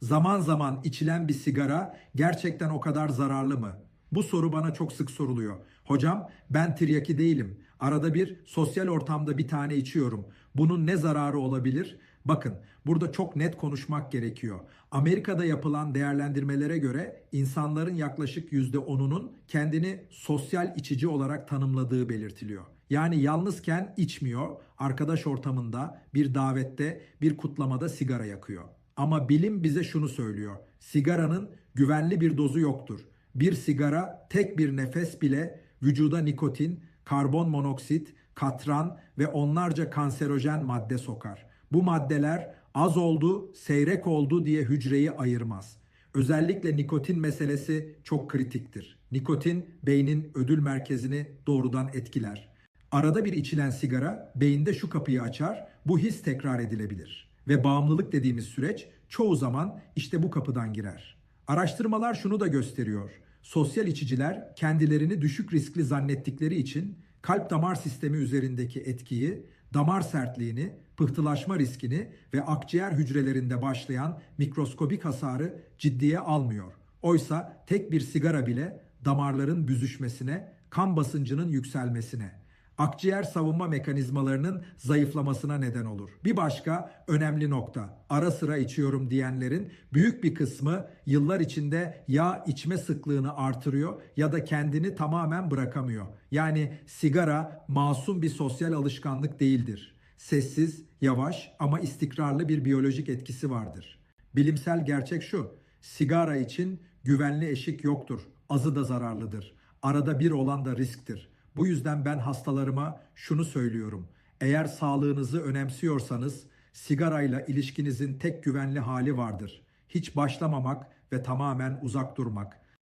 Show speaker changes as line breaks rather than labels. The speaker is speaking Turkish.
Zaman zaman içilen bir sigara gerçekten o kadar zararlı mı? Bu soru bana çok sık soruluyor. Hocam ben tiryaki değilim. Arada bir sosyal ortamda bir tane içiyorum. Bunun ne zararı olabilir? Bakın burada çok net konuşmak gerekiyor. Amerika'da yapılan değerlendirmelere göre insanların yaklaşık %10'unun kendini sosyal içici olarak tanımladığı belirtiliyor. Yani yalnızken içmiyor, arkadaş ortamında, bir davette, bir kutlamada sigara yakıyor. Ama bilim bize şunu söylüyor. Sigaranın güvenli bir dozu yoktur. Bir sigara tek bir nefes bile vücuda nikotin, karbon monoksit, katran ve onlarca kanserojen madde sokar. Bu maddeler az oldu, seyrek oldu diye hücreyi ayırmaz. Özellikle nikotin meselesi çok kritiktir. Nikotin beynin ödül merkezini doğrudan etkiler. Arada bir içilen sigara beyinde şu kapıyı açar, bu his tekrar edilebilir. Ve bağımlılık dediğimiz süreç çoğu zaman işte bu kapıdan girer. Araştırmalar şunu da gösteriyor. Sosyal içiciler kendilerini düşük riskli zannettikleri için kalp damar sistemi üzerindeki etkiyi, damar sertliğini, pıhtılaşma riskini ve akciğer hücrelerinde başlayan mikroskobik hasarı ciddiye almıyor. Oysa tek bir sigara bile damarların büzüşmesine, kan basıncının yükselmesine, akciğer savunma mekanizmalarının zayıflamasına neden olur. Bir başka önemli nokta. Ara sıra içiyorum diyenlerin büyük bir kısmı yıllar içinde ya içme sıklığını artırıyor ya da kendini tamamen bırakamıyor. Yani sigara masum bir sosyal alışkanlık değildir. Sessiz, yavaş ama istikrarlı bir biyolojik etkisi vardır. Bilimsel gerçek şu. Sigara için güvenli eşik yoktur. Azı da zararlıdır. Arada bir olan da risktir. Bu yüzden ben hastalarıma şunu söylüyorum. Eğer sağlığınızı önemsiyorsanız sigarayla ilişkinizin tek güvenli hali vardır. Hiç başlamamak ve tamamen uzak durmak.